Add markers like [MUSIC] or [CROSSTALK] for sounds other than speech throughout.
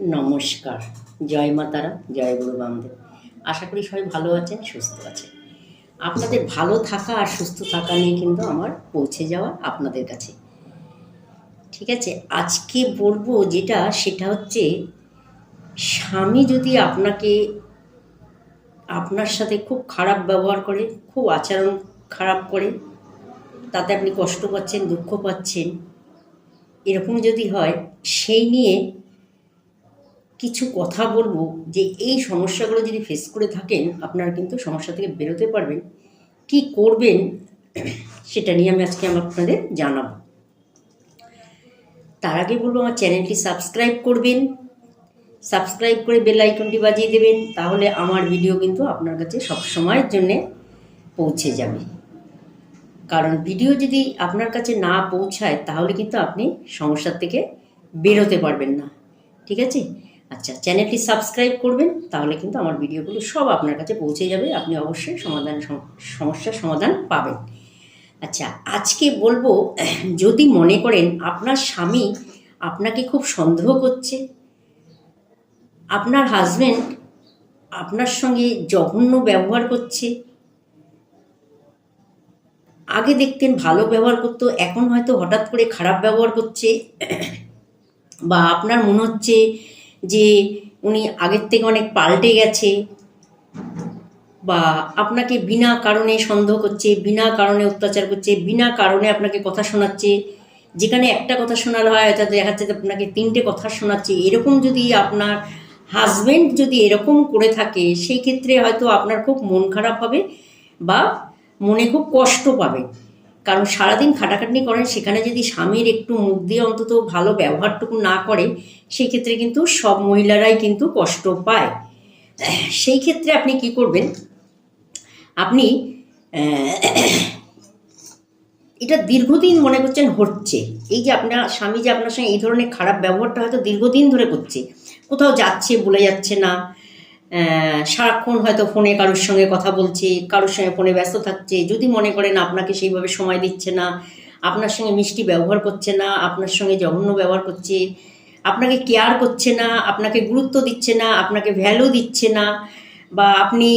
নমস্কার। জয় মা তারা, জয় গুরু বামদেব। আশা করি সবাই ভালো আছেন, সুস্থ আছেন। আপনাদের ভালো থাকা আর সুস্থ থাকা নিয়ে কিন্তু আমার পৌঁছে যাওয়া আপনাদের কাছে। ঠিক আছে, আজকে বলব যেটা, সেটা হচ্ছে, স্বামী যদি আপনাকে, আপনার সাথে খুব খারাপ ব্যবহার করে, খুব আচরণ খারাপ করে, তাতে আপনি কষ্ট পাচ্ছেন, দুঃখ পাচ্ছেন, এরকম যদি হয়, সেই নিয়ে কিছু কথা বলব যে এই সমস্যাগুলো যদি ফেস করে থাকেন, আপনারা কিন্তু সমস্যা থেকে বেরোতে পারবেন। কি করবেন, সেটা নিয়ে আমি আজকে আমার আপনাদের জানাব। তার আগে বলব, আমার চ্যানেলটি সাবস্ক্রাইব করবেন। সাবস্ক্রাইব করে বেল আইকনটি বাজিয়ে দেবেন, তাহলে আমার ভিডিও কিন্তু আপনার কাছে সব সময়ের জন্যে পৌঁছে যাবে। কারণ ভিডিও যদি আপনার কাছে না পৌঁছায়, তাহলে কিন্তু আপনি সমস্যার থেকে বেরোতে পারবেন না। ঠিক আছে? আচ্ছা চ্যানেলটি সাবস্ক্রাইব করবেন, তাহলে কিন্তু আমার ভিডিওগুলো সব আপনার কাছে পৌঁছে যাবে। আপনি অবশ্যই সমাধান সমস্যার সমাধান পাবেন। আচ্ছা আজকে বলব, যদি মনে করেন আপনার স্বামী আপনাকে খুব সন্দেহ করছে, আপনার হাজবেন্ড আপনার সঙ্গে জঘন্য ব্যবহার করছে, আগে দেখতেন ভালো ব্যবহার করতো, এখন হয়তো হঠাৎ করে খারাপ ব্যবহার করছে, বা আপনার মনে হচ্ছে যে উনি আগের থেকে অনেক পাল্টে গেছে বা আপনাকে বিনা কারণে সন্দেহ করছে, বিনা কারণে অত্যাচার করছে, বিনা কারণে আপনাকে কথা শোনাচ্ছে, যেখানে একটা কথা শোনালে হয়, হয়তো দেখা যাচ্ছে আপনাকে তিনটে কথা শোনাচ্ছে, এরকম যদি আপনার হাজবেন্ড যদি এরকম করে থাকে, সেই ক্ষেত্রে হয়তো আপনার খুব মন খারাপ হবে বা মনে খুব কষ্ট পাবে। কারণ সারাদিন খাটাখাটনি করেন, সেখানে যদি স্বামীর একটু মুখ দিয়ে অন্তত ভালো ব্যবহারটুকু না করে সেই ক্ষেত্রে কিন্তু সব মহিলারাই কিন্তু কষ্ট পায়। সেই ক্ষেত্রে আপনি কি করবেন? আপনি এটা দীর্ঘদিন মনে করছেন হচ্ছে। এই যে আপনার স্বামী যে আপনার সঙ্গে এই ধরনের খারাপ ব্যবহারটা হয়তো দীর্ঘদিন ধরে করছে। কোথাও যাচ্ছে, বলে যাচ্ছে না। সারাক্ষণ হয়তো ফোনে কারোর সঙ্গে কথা বলছে, কারোর সঙ্গে ফোনে ব্যস্ত থাকছে। যদি মনে করেন আপনাকে সেইভাবে সময় দিচ্ছে না, আপনার সঙ্গে মিষ্টি ব্যবহার করছে না, আপনার সঙ্গে জঘন্য ব্যবহার করছে, আপনাকে কেয়ার করছে না, আপনাকে গুরুত্ব দিচ্ছে না, আপনাকে ভ্যালু দিচ্ছে না, বা আপনি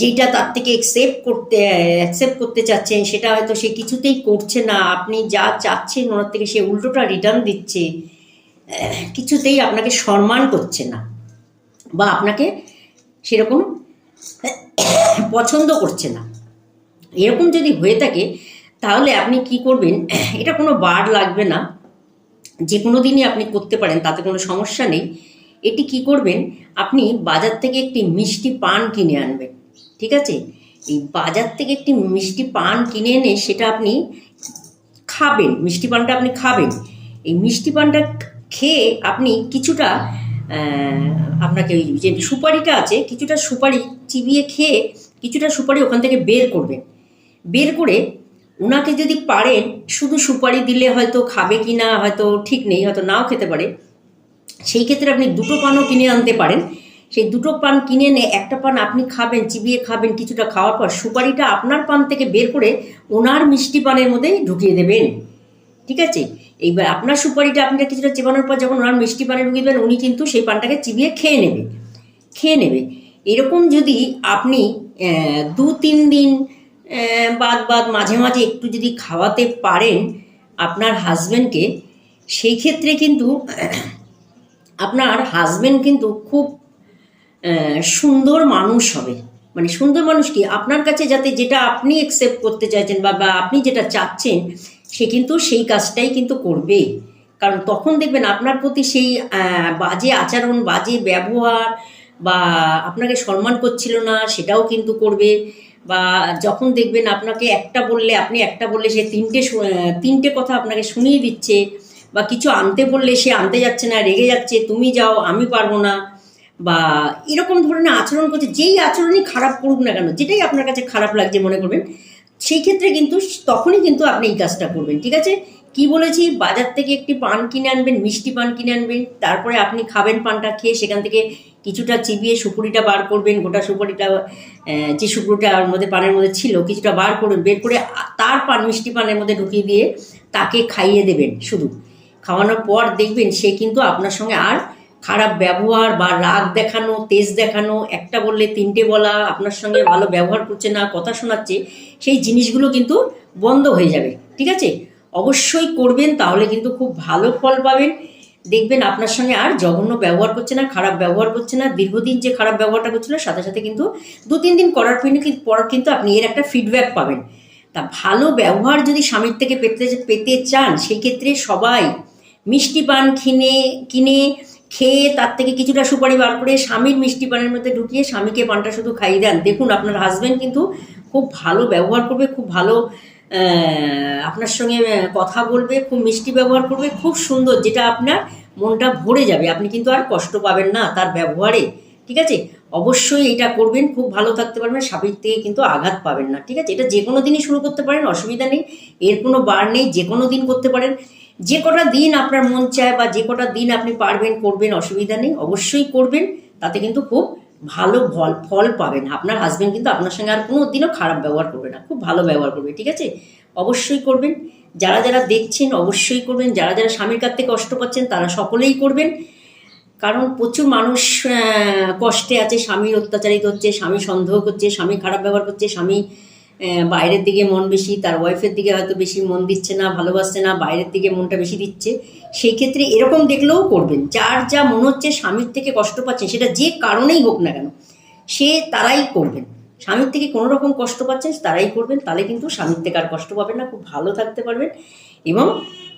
যেটা তার থেকে অ্যাকসেপ্ট করতে অ্যাকসেপ্ট করতে চাচ্ছেন, সেটা হয়তো সে কিছুতেই করছে না, আপনি যা চাচ্ছেন ওনার থেকে সে উল্টোটা রিটার্ন দিচ্ছে কিছুতেই আপনাকে সম্মান করছে না। বা আপনাকে সেরকম পছন্দ করছে না। এরকম যদি হয়ে থাকে, তাহলে আপনি কি করবেন, এটা কোনো বার লাগবে না। যে কোনো দিনই আপনি করতে পারেন, তাতে কোনো সমস্যা নেই। এটি কি করবেন, আপনি বাজার থেকে একটি মিষ্টি পান কিনে আনবেন, ঠিক আছে? এই বাজার থেকে একটি মিষ্টি পান কিনে এনে সেটা আপনি খাবেন, মিষ্টি পানটা আপনি খাবেন। এই মিষ্টি পানটা খেয়ে আপনি কিছুটা আপনাকে ওই যে সুপারিটা আছে, কিছুটা সুপারি চিবিয়ে খেয়ে কিছুটা সুপারি ওখান থেকে বের করবেন বের করে ওনাকে যদি পারেন, শুধু সুপারি দিলে হয়তো খাবে কি না হয়তো ঠিক নেই, হয়তো নাও খেতে পারে। সেই ক্ষেত্রে আপনি দুটো পানও কিনে আনতে পারেন। সেই দুটো পান কিনে এনে একটা পান আপনি খাবেন, চিবিয়ে খাবেন, কিছুটা খাওয়ার পর সুপারিটা আপনার পান থেকে বের করে ওনার মিষ্টি পানের মধ্যে ঢুকিয়ে দেবেন। ঠিক আছে? এইবার আপনার সুপারিটা আপনি কিছুটা চেবানোর পর যখন ওনার মিষ্টি পানে ঢুকিয়ে দেবেন উনি কিন্তু সেই পানটাকে চিবিয়ে খেয়ে নেবে খেয়ে নেবে। এরকম যদি আপনি দু, তিন দিন বাদ বাদ, মাঝে মাঝে একটু যদি খাওয়াতে পারেন আপনার হাজবেন্ডকে, সেই ক্ষেত্রে কিন্তু [CLEARS THROAT] আপনার হাজবেন্ড কিন্তু খুব সুন্দর মানুষ হবে। মানে সুন্দর মানুষ কি? আপনার কাছে যাতে যেটা আপনি অ্যাকসেপ্ট করতে চাইছেন বা আপনি যেটা চাচ্ছেন সে কিন্তু সেই কাজটাই কিন্তু করবে। কারণ তখন দেখবেন আপনার প্রতি সেই বাজে আচরণ, বাজে ব্যবহার বা আপনাকে সম্মান করছিল না, সেটাও কিন্তু করবে। বা যখন দেখবেন আপনাকে একটা বললে, আপনি একটা বললে সে তিনটে তিনটে কথা আপনাকে শুনিয়ে দিচ্ছে বা কিছু আনতে বললে সে আনতে যাচ্ছে না, রেগে যাচ্ছে, তুমি যাও, আমি পারব না। বা এরকম ধরনের আচরণ করছে, যেই আচরণই খারাপ করুক না কেন, যেটাই আপনার কাছে খারাপ লাগছে মনে করবেন সেই ক্ষেত্রে কিন্তু তখনই কিন্তু আপনি এই কাজটা করবেন, ঠিক আছে? কি বলেছি? বাজার থেকে একটি পান কিনে আনবেন, মিষ্টি পান কিনে আনবেন, তারপরে আপনি খাবেন পানটা, খেয়ে সেখান থেকে কিছুটা চিবিয়ে সুপুরিটা বার করবেন, গোটা সুপুরিটা যে সুপুরিটা মধ্যে পানের মধ্যে ছিল, কিছুটা বার করবেন, বের করে তার পান, মিষ্টি পানের মধ্যে ঢুকিয়ে দিয়ে তাকে খাইয়ে দেবেন শুধু। খাওয়ানোর পর দেখবেন সে কিন্তু আপনার সঙ্গে আর খারাপ ব্যবহার বা রাগ দেখানো, তেজ দেখানো, একটা বললে তিনটে বলা, আপনার সঙ্গে ভালো ব্যবহার করছে না, কথা শোনাচ্ছে, সেই জিনিসগুলো কিন্তু বন্ধ হয়ে যাবে, ঠিক আছে? অবশ্যই করবেন, তাহলে কিন্তু খুব ভালো ফল পাবেন। দেখবেন আপনার সঙ্গে আর জঘন্য ব্যবহার করছে না, খারাপ ব্যবহার করছে না, দীর্ঘদিন যে খারাপ ব্যবহারটা করছিল, সাথে সাথে কিন্তু দু তিন দিন করার পর কিন্তু আপনি এর একটা ফিডব্যাক পাবেন। তা ভালো ব্যবহার যদি স্বামীর থেকে পেতে পেতে চান, সেই ক্ষেত্রে সবাই মিষ্টি পান কিনে কিনে খেয়ে তার থেকে কিছুটা সুপারি বার করে স্বামীর মিষ্টি পানের মধ্যে ঢুকিয়ে স্বামীকে পানটা শুধু খাইয়ে দেন। দেখুন, আপনার হাজব্যান্ড কিন্তু খুব ভালো ব্যবহার করবে, খুব ভালো আপনার সঙ্গে কথা বলবে, খুব মিষ্টি ব্যবহার করবে, খুব সুন্দর, যেটা আপনার মনটা ভরে যাবে। আপনি কিন্তু আর কষ্ট পাবেন না তার ব্যবহারে, ঠিক আছে? অবশ্যই এটা করবেন, খুব ভালো থাকতে পারবেন, স্বামীর থেকে কিন্তু আঘাত পাবেন না, ঠিক আছে? এটা যে কোনো দিনই শুরু করতে পারেন, অসুবিধা নেই, এর কোনো বার নেই যে কোনো দিন করতে পারেন। যে কটা দিন আপনার মন চায় বা যে কটা দিন আপনি পারবেন, করবেন, অসুবিধা নেই, অবশ্যই করবেন। তাতে কিন্তু খুব ভালো ফল ফল পাবেন। আপনার হাজব্যান্ড কিন্তু আপনার সঙ্গে আর কোনো দিনও খারাপ ব্যবহার করবে না। খুব ভালো ব্যবহার করবে, ঠিক আছে? অবশ্যই করবেন। যারা যারা দেখছেন, অবশ্যই করবেন। যারা যারা স্বামীর কাছ থেকে কষ্ট পাচ্ছেন, তারা সকলেই করবেন। কারণ প্রচুর মানুষ কষ্টে আছে। স্বামীর অত্যাচারিত হচ্ছে, স্বামী সন্দেহ করছে, স্বামী খারাপ ব্যবহার করছে, স্বামী বাইরের দিকে মন বেশি, তার ওয়াইফের দিকে হয়তো বেশি মন দিচ্ছে না, ভালোবাসছে না, বাইরের দিকে মনটা বেশি দিচ্ছে, সেই ক্ষেত্রে এরকম দেখলেও করবেন। যার যা মনে হচ্ছে স্বামীর থেকে কষ্ট পাচ্ছে সেটা যে কারণেই হোক না কেন, সে তারাই করবেন। স্বামীর থেকে কোনো রকম কষ্ট পাচ্ছেন, তারাই করবেন, তাহলে কিন্তু স্বামীর থেকে আর কষ্ট পাবেন না, খুব ভালো থাকতে পারবেন এবং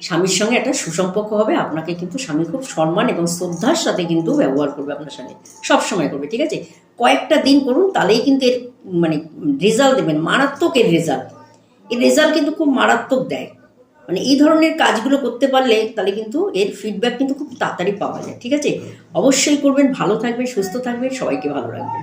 স্বামীর সঙ্গে একটা সুসম্পর্ক হবে, আপনাকে কিন্তু স্বামী খুব সম্মান এবং শ্রদ্ধার সাথে কিন্তু ব্যবহার করবে আপনার সঙ্গে। সবসময় করবে, ঠিক আছে? কয়েকটা দিন করুন, তাহলেই কিন্তু এর মানে রেজাল্ট দেবেন, মারাত্মক এর রেজাল্ট এর রেজাল্ট কিন্তু খুব মারাত্মক দেয়। মানে এই ধরনের কাজগুলো করতে পারলে তাহলে কিন্তু এর ফিডব্যাক কিন্তু খুব তাড়াতাড়ি পাওয়া যায়, ঠিক আছে? অবশ্যই করবেন, ভালো থাকবেন, সুস্থ থাকবেন, সবাইকে ভালো রাখবেন।